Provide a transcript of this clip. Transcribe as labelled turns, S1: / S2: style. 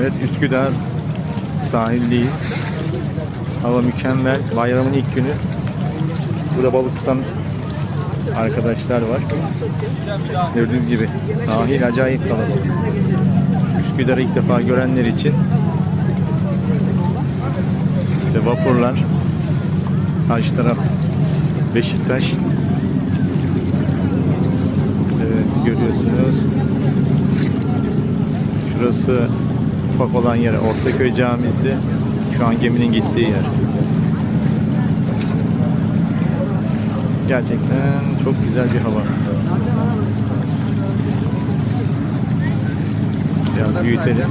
S1: Evet Üsküdar sahildeyiz. Hava mükemmel. Bayramın ilk günü. Burada balık tutan arkadaşlar var. Gördüğünüz gibi sahil acayip kalabalık. Üsküdar'ı ilk defa görenler için işte vapurlar karşı taraf Beşiktaş Evet görüyorsunuz Şurası ufak olan yer Ortaköy Camisi şu an geminin gittiği yer. Gerçekten çok güzel bir hava. Biraz büyütelim